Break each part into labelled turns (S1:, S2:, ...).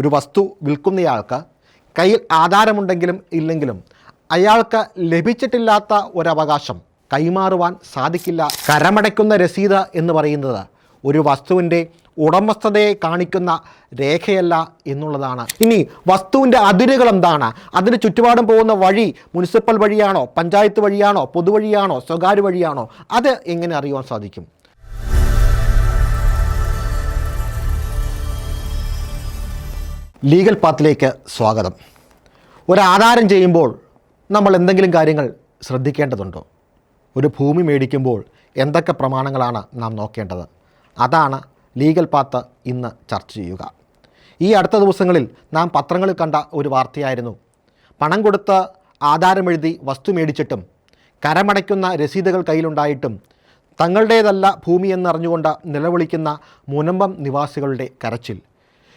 S1: ഒരു വസ്തു വിൽക്കുന്നയാൾക്ക് കയ്യിൽ ആധാരമുണ്ടെങ്കിലും ഇല്ലെങ്കിലും അയാൾക്ക് ലഭിച്ചിട്ടില്ലാത്ത ഒരവകാശം കൈമാറുവാൻ സാധിക്കില്ല. കരമടയ്ക്കുന്ന രസീത് എന്ന് പറയുന്നത് ഒരു വസ്തുവിന്റെ ഉടമസ്ഥതയെ കാണിക്കുന്ന രേഖയല്ല എന്നുള്ളതാണ്. ഇനി വസ്തുവിന്റെ അതിരുകൾ എന്താണ്? അതിന് ചുറ്റുപാടും പോകുന്ന വഴി മുനിസിപ്പൽ വഴിയാണോ പഞ്ചായത്ത് വഴിയാണോ പൊതുവഴിയാണോ സ്വകാര്യ വഴിയാണോ? അത് എങ്ങനെ അറിയുവാൻ സാധിക്കും? ലീഗൽ പാത്തിലേക്ക് സ്വാഗതം. ഒരു ആധാരം ചെയ്യുമ്പോൾ നമ്മൾ എന്തെങ്കിലും കാര്യങ്ങൾ ശ്രദ്ധിക്കേണ്ടതുണ്ടോ? ഒരു ഭൂമി മേടിക്കുമ്പോൾ എന്തൊക്കെ പ്രമാണങ്ങളാണ് നാം നോക്കേണ്ടത്? അതാണ് ലീഗൽ പാത്ത് ഇന്ന് ചർച്ച ചെയ്യുക. ഈ അടുത്ത ദിവസങ്ങളിൽ നാം പത്രങ്ങളിൽ കണ്ട ഒരു വാർത്തയായിരുന്നു. പണം കൊടുത്ത് ആധാരമെഴുതി വസ്തു മേടിച്ചിട്ടും കരമടയ്ക്കുന്ന രസീതുകൾ കയ്യിലുണ്ടായിട്ടും തങ്ങളുടേതല്ല ഭൂമിയെന്നറിഞ്ഞുകൊണ്ട് നിലവിളിക്കുന്ന മുനമ്പം നിവാസികളുടെ കരച്ചിൽ.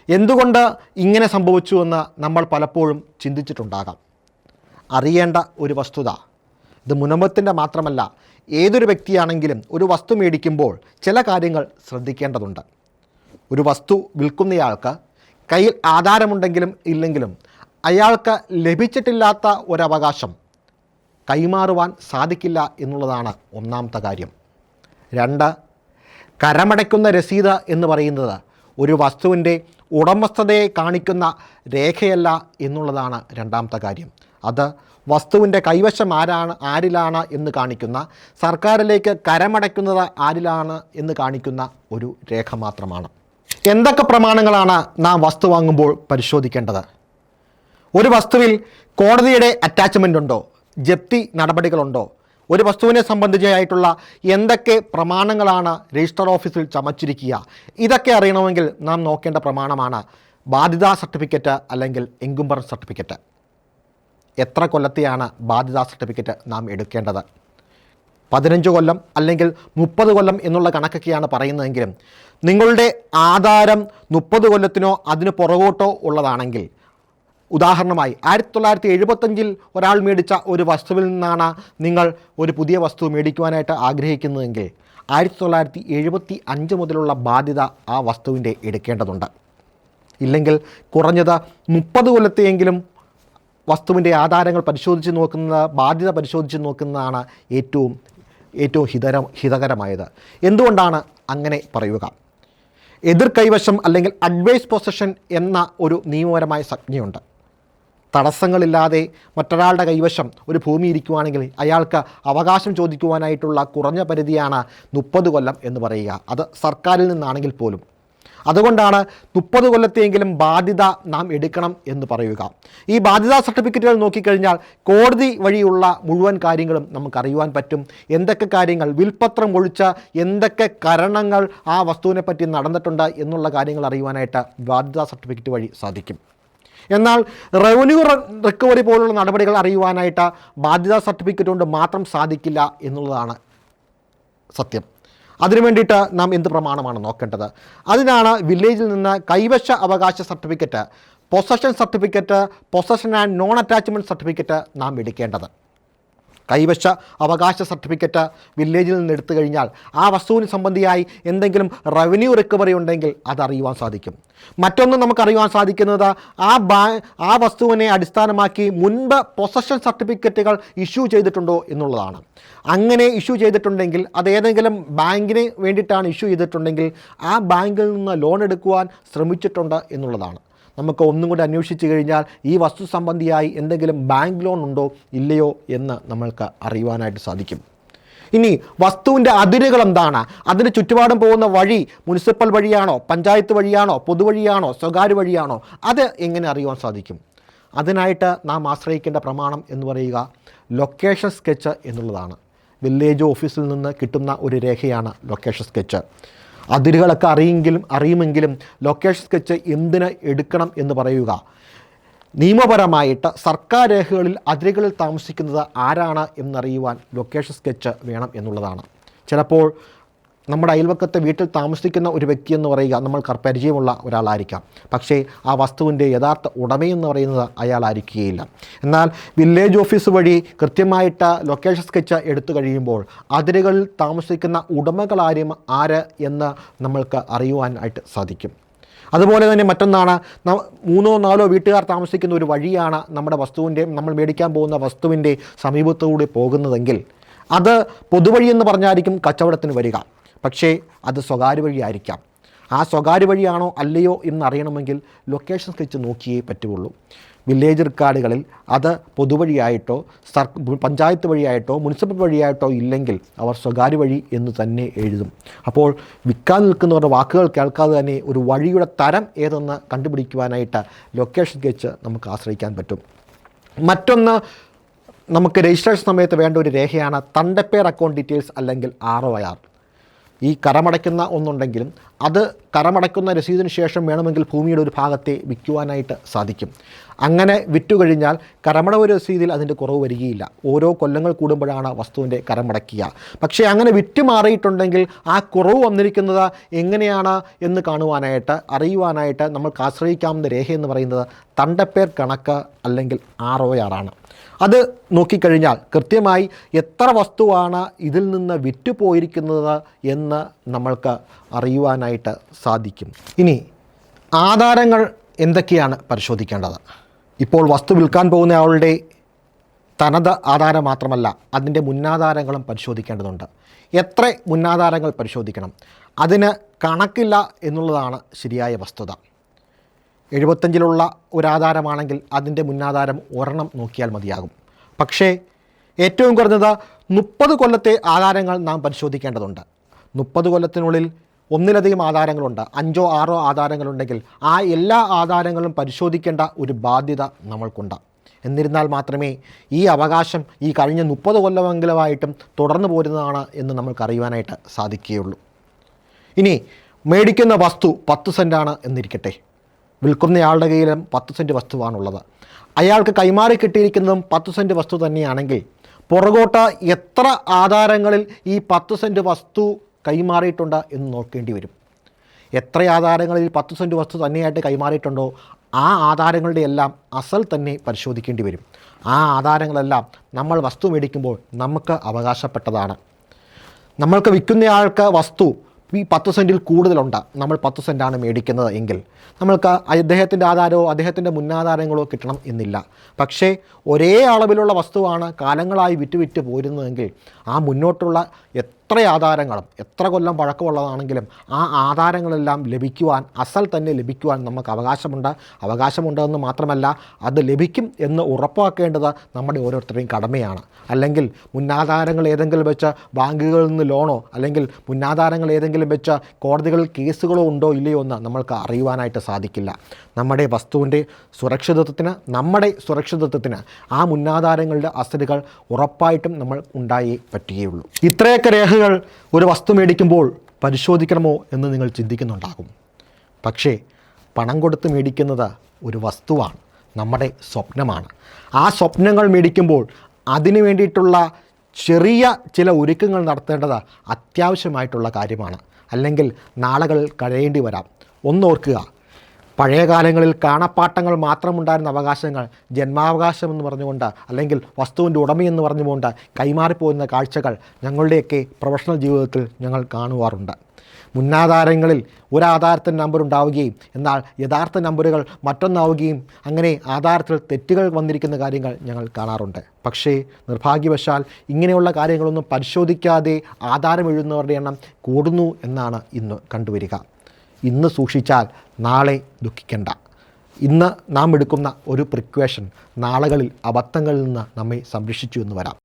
S1: എന്തുകൊണ്ട് ഇങ്ങനെ സംഭവിച്ചു എന്ന് നമ്മൾ പലപ്പോഴും ചിന്തിച്ചിട്ടുണ്ടാകാം. അറിയേണ്ട ഒരു വസ്തുത. ഇത് മുനമ്പത്തിന്റെ മാത്രമല്ല ഏതൊരു വ്യക്തിയാണെങ്കിലും ഒരു വസ്തു മേടിക്കുമ്പോൾ ചില കാര്യങ്ങൾ ശ്രദ്ധിക്കേണ്ടതുണ്ട്. ഒരു വസ്തു വിൽക്കുന്നയാൾക്ക് കയ്യിൽ ആധാരമുണ്ടെങ്കിലും ഇല്ലെങ്കിലും അയാൾക്ക് ലഭിച്ചിട്ടില്ലാത്ത ഒരവകാശം കൈമാറുവാൻ സാധിക്കില്ല എന്നുള്ളതാണ് ഒന്നാമത്തെ കാര്യം. രണ്ട് കരമടയ്ക്കുന്ന രസീത് എന്ന് പറയുന്നത് ഒരു വസ്തുവിന്റെ ഉടമസ്ഥതയെ കാണിക്കുന്ന രേഖയല്ല എന്നുള്ളതാണ് രണ്ടാമത്തെ കാര്യം. അത് വസ്തുവിന്റെ കൈവശം ആരാണ് ആരിലാണ് എന്ന് കാണിക്കുന്ന സർക്കാരിലേക്ക് കരമടയ്ക്കുന്നത് ആരിലാണ് എന്ന് കാണിക്കുന്ന ഒരു രേഖ മാത്രമാണ്. എന്തൊക്കെ പ്രമാണങ്ങളാണ് നാം വസ്തു വാങ്ങുമ്പോൾ പരിശോധിക്കേണ്ടത്? ഒരു വസ്തുവിൽ കോടതിയുടെ അറ്റാച്ച്മെന്റ് ഉണ്ടോ? ജപ്തി നടപടികളുണ്ടോ? ഒരു വസ്തുവിനെ സംബന്ധിച്ചായിട്ടുള്ള എന്തൊക്കെ പ്രമാണങ്ങളാണ് രജിസ്റ്റർ ഓഫീസിൽ ചമച്ചിരിക്കുക? ഇതൊക്കെ അറിയണമെങ്കിൽ നാം നോക്കേണ്ട പ്രമാണമാണ് ബാധ്യതാ സർട്ടിഫിക്കറ്റ് അല്ലെങ്കിൽ എങ്കുംബർ സർട്ടിഫിക്കറ്റ്. എത്ര കൊല്ലത്തെയാണ് ബാധ്യതാ സർട്ടിഫിക്കറ്റ് നാം എടുക്കേണ്ടത്? പതിനഞ്ച് കൊല്ലം അല്ലെങ്കിൽ മുപ്പത് കൊല്ലം എന്നുള്ള കണക്കൊക്കെയാണ് പറയുന്നതെങ്കിലും നിങ്ങളുടെ ആധാരം മുപ്പത് കൊല്ലത്തിനോ അതിന് പുറകോട്ടോ ഉള്ളതാണെങ്കിൽ ഉദാഹരണമായി ആയിരത്തി തൊള്ളായിരത്തി എഴുപത്തഞ്ചിൽ ഒരാൾ മേടിച്ച ഒരു വസ്തുവിൽ നിന്നാണ് നിങ്ങൾ ഒരു പുതിയ വസ്തു മേടിക്കുവാനായിട്ട് ആഗ്രഹിക്കുന്നതെങ്കിൽ ആയിരത്തി തൊള്ളായിരത്തി എഴുപത്തി അഞ്ച് മുതലുള്ള ബാധ്യത ആ വസ്തുവിന്റെ എടുക്കേണ്ടതുണ്ട്. ഇല്ലെങ്കിൽ കുറഞ്ഞത് മുപ്പത് കൊല്ലത്തെയെങ്കിലും വസ്തുവിന്റെ ആധാരങ്ങൾ പരിശോധിച്ച് നോക്കുന്നത് ബാധ്യത പരിശോധിച്ച് നോക്കുന്നതാണ് ഏറ്റവും ഏറ്റവും ഹിതര ഹിതകരമായത്. എന്തുകൊണ്ടാണ് അങ്ങനെ പറയുക? എതിർ കൈവശം അല്ലെങ്കിൽ അഡ്വൈസ് പൊസഷൻ എന്ന ഒരു നിയമപരമായ സംജ്ഞയുണ്ട്. തടസ്സങ്ങളില്ലാതെ മറ്റൊരാളുടെ കൈവശം ഒരു ഭൂമി ഇരിക്കുവാണെങ്കിൽ അയാൾക്ക് അവകാശം ചോദിക്കുവാനായിട്ടുള്ള കുറഞ്ഞ പരിധിയാണ് മുപ്പത് കൊല്ലം എന്ന് പറയുക. അത് സർക്കാരിൽ നിന്നാണെങ്കിൽ പോലും. അതുകൊണ്ടാണ് മുപ്പത് കൊല്ലത്തെയെങ്കിലും ബാധ്യത നാം എടുക്കണം എന്ന് പറയുക. ഈ ബാധ്യതാ സർട്ടിഫിക്കറ്റുകൾ നോക്കിക്കഴിഞ്ഞാൽ കോടതി വഴിയുള്ള മുഴുവൻ കാര്യങ്ങളും നമുക്കറിയുവാൻ പറ്റും. എന്തൊക്കെ കാര്യങ്ങൾ വിൽപത്രം ഒഴിച്ച എന്തൊക്കെ കരണങ്ങൾ ആ വസ്തുവിനെപ്പറ്റി നടന്നിട്ടുണ്ട് എന്നുള്ള കാര്യങ്ങൾ അറിയുവാനായിട്ട് ബാധ്യതാ സർട്ടിഫിക്കറ്റ് വഴി സാധിക്കും. എന്നാൽ റവന്യൂ റിക്കവറി പോലുള്ള നടപടികൾ അറിയുവാനായിട്ട് ബാധ്യതാ സർട്ടിഫിക്കറ്റ് കൊണ്ട് മാത്രം സാധിക്കില്ല എന്നുള്ളതാണ് സത്യം. അതിനു വേണ്ടിയിട്ട് നാം എന്ത് പ്രമാണമാണ് നോക്കേണ്ടത്? അതിനാണ് വില്ലേജിൽ നിന്ന് കൈവശ അവകാശ certificate possession certificate possession and non attachment certificate നാം എടുക്കേണ്ടത്. കൈവശ അവകാശ സർട്ടിഫിക്കറ്റ് വില്ലേജിൽ നിന്ന് എടുത്തു കഴിഞ്ഞാൽ ആ വസ്തുവിന് സംബന്ധിയായി എന്തെങ്കിലും റവന്യൂ റിക്കവറി ഉണ്ടെങ്കിൽ അത് അറിയുവാൻ സാധിക്കും. മറ്റൊന്ന് നമുക്കറിയുവാൻ സാധിക്കുന്നത് ആ ബാ ആ വസ്തുവിനെ അടിസ്ഥാനമാക്കി മുൻപ് പൊസഷൻ സർട്ടിഫിക്കറ്റുകൾ ഇഷ്യൂ ചെയ്തിട്ടുണ്ടോ എന്നുള്ളതാണ്. അങ്ങനെ ഇഷ്യൂ ചെയ്തിട്ടുണ്ടെങ്കിൽ അത് ഏതെങ്കിലും ബാങ്കിന് വേണ്ടിയിട്ടാണ് ഇഷ്യൂ ചെയ്തിട്ടുണ്ടെങ്കിൽ ആ ബാങ്കിൽ നിന്ന് ലോൺ എടുക്കുവാൻ ശ്രമിച്ചിട്ടുണ്ട് എന്നുള്ളതാണ്. നമുക്ക് ഒന്നും കൂടി അന്വേഷിച്ച് കഴിഞ്ഞാൽ ഈ വസ്തു സംബന്ധിയായി എന്തെങ്കിലും ബാങ്ക് ലോൺ ഉണ്ടോ ഇല്ലയോ എന്ന് നമ്മൾക്ക് അറിയുവാനായിട്ട് സാധിക്കും. ഇനി വസ്തുവിന്റെ അതിരുകൾ എന്താണ്? അതിന് ചുറ്റുപാടും പോകുന്ന വഴി മുനിസിപ്പൽ വഴിയാണോ പഞ്ചായത്ത് വഴിയാണോ പൊതുവഴിയാണോ സ്വകാര്യ വഴിയാണോ അത് എങ്ങനെ അറിയുവാൻ സാധിക്കും? അതിനായിട്ട് നാം ആശ്രയിക്കേണ്ട പ്രമാണം എന്ന് പറയുക ലൊക്കേഷൻ സ്കെച്ച് എന്നുള്ളതാണ്. വില്ലേജ് ഓഫീസിൽ നിന്ന് കിട്ടുന്ന ഒരു രേഖയാണ് ലൊക്കേഷൻ സ്കെച്ച്. അതിരുകളൊക്കെ അറിയെങ്കിലും അറിയുമെങ്കിലും ലൊക്കേഷൻ സ്കെച്ച് എന്തിന് എടുക്കണം എന്ന് പറയുക. നിയമപരമായിട്ട് സർക്കാർ രേഖകളിൽ അതിരുകളിൽ താമസിക്കുന്നത് ആരാണ് എന്നറിയുവാൻ ലൊക്കേഷൻ സ്കെച്ച് വേണം എന്നുള്ളതാണ്. ചിലപ്പോൾ നമ്മുടെ അയൽവക്കത്തെ വീട്ടിൽ താമസിക്കുന്ന ഒരു വ്യക്തി എന്ന് പറയുക നമ്മൾക്ക് പരിചയമുള്ള ഒരാളായിരിക്കാം. പക്ഷേ ആ വസ്തുവിന്റെ യഥാർത്ഥ ഉടമയെന്ന് പറയുന്നത് അയാളായിരിക്കുകയില്ല. എന്നാൽ വില്ലേജ് ഓഫീസ് വഴി കൃത്യമായിട്ട് ലൊക്കേഷൻ സ്കെച്ച് എടുത്തു കഴിയുമ്പോൾ അതിരുകളിൽ താമസിക്കുന്ന ഉടമകളാരും ആര് എന്ന് നമ്മൾക്ക് അറിയുവാനായിട്ട് സാധിക്കും. അതുപോലെ തന്നെ മറ്റൊന്നാണ് മൂന്നോ നാലോ വീട്ടുകാർ താമസിക്കുന്ന ഒരു വഴിയാണ് നമ്മുടെ വസ്തുവിന്റെ നമ്മൾ മേടിക്കാൻ പോകുന്ന വസ്തുവിന്റെ സമീപത്തുകൂടി പോകുന്നതെങ്കിൽ അത് പൊതുവഴി എന്ന് പറഞ്ഞായിരിക്കും കച്ചവടത്തിന് വരിക. പക്ഷേ അത് സ്വകാര്യ വഴിയായിരിക്കാം. ആ സ്വകാര്യ വഴിയാണോ അല്ലയോ എന്നറിയണമെങ്കിൽ ലൊക്കേഷൻ സ്കെച്ച് നോക്കിയേ പറ്റുള്ളൂ വില്ലേജ് റെക്കാർഡുകളിൽ അത് പൊതുവഴിയായിട്ടോ സർ പഞ്ചായത്ത് വഴിയായിട്ടോ മുനിസിപ്പൽ വഴിയായിട്ടോ ഇല്ലെങ്കിൽ അവർ സ്വകാര്യ വഴി എന്ന് തന്നെ എഴുതും. അപ്പോൾ വിൽക്കാൻ നിൽക്കുന്നവരുടെ വാക്കുകൾ കേൾക്കാതെ തന്നെ ഒരു വഴിയുടെ തരം ഏതെന്ന് കണ്ടുപിടിക്കുവാനായിട്ട് ലൊക്കേഷൻ സ്കെച്ച് നമുക്ക് ആശ്രയിക്കാൻ പറ്റും. മറ്റൊന്ന് നമുക്ക് രജിസ്ട്രേഷൻ സമയത്ത് വേണ്ട ഒരു രേഖയാണ് തണ്ടപ്പേർ അക്കൗണ്ട് ഡീറ്റെയിൽസ് അല്ലെങ്കിൽ ആർ ഒ ആർ. ഈ കരമടയ്ക്കുന്ന ഒന്നുണ്ടെങ്കിലും അത് കരമടയ്ക്കുന്ന രസീതിന് ശേഷം വേണമെങ്കിൽ ഭൂമിയുടെ ഒരു ഭാഗത്തെ വിൽക്കുവാനായിട്ട് സാധിക്കും. അങ്ങനെ വിറ്റു കഴിഞ്ഞാൽ കരമടവ് രസീതിൽ അതിന്റെ കുറവ് വരികയില്ല. ഓരോ കൊല്ലങ്ങൾ കൂടുമ്പോഴാണ് വസ്തുവിന്റെ കരമടക്കുക പക്ഷേ അങ്ങനെ വിറ്റ് മാറിയിട്ടുണ്ടെങ്കിൽ ആ കുറവ് വന്നിരിക്കുന്നത് എങ്ങനെയാണ് എന്ന് കാണുവാനായിട്ട് അറിയുവാനായിട്ട് നമ്മൾക്ക് ആശ്രയിക്കാവുന്ന രേഖ എന്ന് പറയുന്നത് തണ്ടപ്പേർ കണക്ക് അല്ലെങ്കിൽ ആർ ഒ ആറാണ് അത് നോക്കിക്കഴിഞ്ഞാൽ കൃത്യമായി എത്ര വസ്തുവാണ് ഇതിൽ നിന്ന് വിറ്റുപോയിരിക്കുന്നത് എന്ന് നമ്മൾക്ക് അറിയുവാനായിട്ട് സാധിക്കും. ഇനി ആധാരങ്ങൾ എന്തൊക്കെയാണ് പരിശോധിക്കേണ്ടത്? ഇപ്പോൾ വസ്തു വിൽക്കാൻ പോകുന്ന ആളുടെ തനത് ആധാരം മാത്രമല്ല അതിന്റെ മുന്നാധാരങ്ങളും പരിശോധിക്കേണ്ടതുണ്ട്. എത്ര മുന്നാധാരങ്ങൾ പരിശോധിക്കണം? അതിന് കണക്കില്ല എന്നുള്ളതാണ് ശരിയായ വസ്തുത. എഴുപത്തഞ്ചിലുള്ള ഒരാധാരമാണെങ്കിൽ അതിന്റെ മുന്നാധാരം ഒരെണ്ണം നോക്കിയാൽ മതിയാകും. പക്ഷേ ഏറ്റവും കുറഞ്ഞത് മുപ്പത് കൊല്ലത്തെ ആധാരങ്ങൾ നാം പരിശോധിക്കേണ്ടതുണ്ട്. മുപ്പത് കൊല്ലത്തിനുള്ളിൽ ഒന്നിലധികം ആധാരങ്ങളുണ്ട്. അഞ്ചോ ആറോ ആധാരങ്ങളുണ്ടെങ്കിൽ ആ എല്ലാ ആധാരങ്ങളും പരിശോധിക്കേണ്ട ഒരു ബാധ്യത നമ്മൾക്കുണ്ട്. എന്നിരുന്നാൽ മാത്രമേ ഈ അവകാശം ഈ കഴിഞ്ഞ മുപ്പത് കൊല്ലമെങ്കിലുമായിട്ടും തുടർന്നു പോരുന്നതാണ് എന്ന് നമ്മൾക്കറിയുവാനായിട്ട് സാധിക്കുകയുള്ളൂ. ഇനി മേടിക്കുന്ന വസ്തു പത്ത് സെന്റാണ് എന്നിരിക്കട്ടെ. വിൽക്കുന്നയാളുടെ കയ്യിലും പത്ത് സെന്റ് വസ്തുവാണുള്ളത്. അയാൾക്ക് കൈമാറി കിട്ടിയിരിക്കുന്നതും പത്ത് സെന്റ് വസ്തു തന്നെയാണെങ്കിൽ പുറകോട്ട് എത്ര ആധാരങ്ങളിൽ ഈ പത്ത് സെന്റ് വസ്തു കൈമാറിയിട്ടുണ്ട് എന്ന് നോക്കേണ്ടി വരും. എത്ര ആധാരങ്ങളിൽ പത്ത് സെന്റ് വസ്തു തന്നെയായിട്ട് കൈമാറിയിട്ടുണ്ടോ ആ ആധാരങ്ങളുടെ എല്ലാം അസൽ തന്നെ പരിശോധിക്കേണ്ടി വരും. ആ ആധാരങ്ങളെല്ലാം നമ്മൾ വസ്തു മേടിക്കുമ്പോൾ നമുക്ക് അവകാശപ്പെട്ടതാണ്. നമ്മൾക്ക് വിൽക്കുന്നയാൾക്ക് വസ്തു ഈ പത്ത് സെന്റിൽ കൂടുതലുണ്ട്. നമ്മൾ പത്ത് സെന്റാണ് മേടിക്കുന്നത് എങ്കിൽ നമ്മൾക്ക് അദ്ദേഹത്തിന്റെ ആധാരമോ അദ്ദേഹത്തിന്റെ മുന്നാധാരങ്ങളോ കിട്ടണം എന്നില്ല. പക്ഷേ ഒരേ അളവിലുള്ള വസ്തുവാണ് കാലങ്ങളായി വിറ്റ് വിറ്റ് പോരുന്നതെങ്കിൽ ആ മുന്നോട്ടുള്ള എത്ര ആധാരങ്ങളും എത്ര കൊല്ലം പഴക്കമുള്ളതാണെങ്കിലും ആ ആധാരങ്ങളെല്ലാം ലഭിക്കുവാൻ അസൽ തന്നെ ലഭിക്കുവാൻ നമുക്ക് അവകാശമുണ്ട്. അവകാശമുണ്ടെന്ന് മാത്രമല്ല അത് ലഭിക്കും എന്ന് ഉറപ്പാക്കേണ്ടത് നമ്മുടെ ഓരോരുത്തരുടെയും കടമയാണ്. അല്ലെങ്കിൽ മുന്നാധാരങ്ങൾ ഏതെങ്കിലും വെച്ച് ബാങ്കുകളിൽ നിന്ന് ലോണോ അല്ലെങ്കിൽ മുന്നാധാരങ്ങൾ ഏതെങ്കിലും വെച്ച് കോടതികളിൽ കേസുകളോ ഉണ്ടോ ഇല്ലയോ എന്ന് നമ്മൾക്ക് അറിയുവാനായിട്ട് സാധിക്കില്ല. നമ്മുടെ വസ്തുവിന്റെ സുരക്ഷിതത്വത്തിന് നമ്മുടെ സുരക്ഷിതത്വത്തിന് ആ മുന്നാധാരങ്ങളുടെ അസലുകൾ ഉറപ്പായിട്ടും നമ്മൾ ഉണ്ടായേ പറ്റുകയുള്ളൂ. ഇത്രയൊക്കെ രേഖകൾ ഒരു വസ്തു മേടിക്കുമ്പോൾ പരിശോധിക്കണമോ എന്ന് നിങ്ങൾ ചിന്തിക്കുന്നുണ്ടാകും. പക്ഷേ പണം കൊടുത്ത് മേടിക്കുന്നത് ഒരു വസ്തുവാണ് നമ്മുടെ സ്വപ്നമാണ്. ആ സ്വപ്നങ്ങൾ മേടിക്കുമ്പോൾ അതിനു വേണ്ടിയിട്ടുള്ള ചെറിയ ചില ഒരുക്കങ്ങൾ നടത്തേണ്ടത് അത്യാവശ്യമായിട്ടുള്ള കാര്യമാണ്. അല്ലെങ്കിൽ നാളുകൾ കഴിയേണ്ടി വരാം. ഒന്നോർക്കുക പഴയ കാലങ്ങളിൽ കാണപ്പാട്ടങ്ങൾ മാത്രമുണ്ടായിരുന്ന അവകാശങ്ങൾ ജന്മാവകാശം എന്ന് പറഞ്ഞുകൊണ്ട് അല്ലെങ്കിൽ വസ്തുവിന്റെ ഉടമയെന്ന് പറഞ്ഞുകൊണ്ട് കൈമാറിപ്പോകുന്ന കാഴ്ചകൾ ഞങ്ങളുടെയൊക്കെ പ്രൊഫഷണൽ ജീവിതത്തിൽ ഞങ്ങൾ കാണുവാറുണ്ട്. മുന്നാധാരങ്ങളിൽ ഒരു ആധാരത്തിന്റെ നമ്പർ ഉണ്ടാവുകയും എന്നാൽ യഥാർത്ഥ നമ്പറുകൾ മറ്റൊന്നാവുകയും അങ്ങനെ ആധാരത്തിൽ തെറ്റുകൾ വന്നിരിക്കുന്ന കാര്യങ്ങൾ ഞങ്ങൾ കാണാറുണ്ട്. പക്ഷേ നിർഭാഗ്യവശാൽ ഇങ്ങനെയുള്ള കാര്യങ്ങളൊന്നും പരിശോധിക്കാതെ ആധാരം എഴുതുന്നവരുടെ എണ്ണം കൂടുന്നു എന്നാണ് ഇന്ന് കണ്ടുവരിക. ഇന്ന് സൂക്ഷിച്ചാൽ നാളെ ദുഃഖിക്കേണ്ട. ഇന്ന് നാം എടുക്കുന്ന ഒരു പ്രിക്വേഷൻ നാളുകളിൽ അബദ്ധങ്ങളിൽ നിന്ന് നമ്മെ സംരക്ഷിച്ചു എന്ന് വരാം.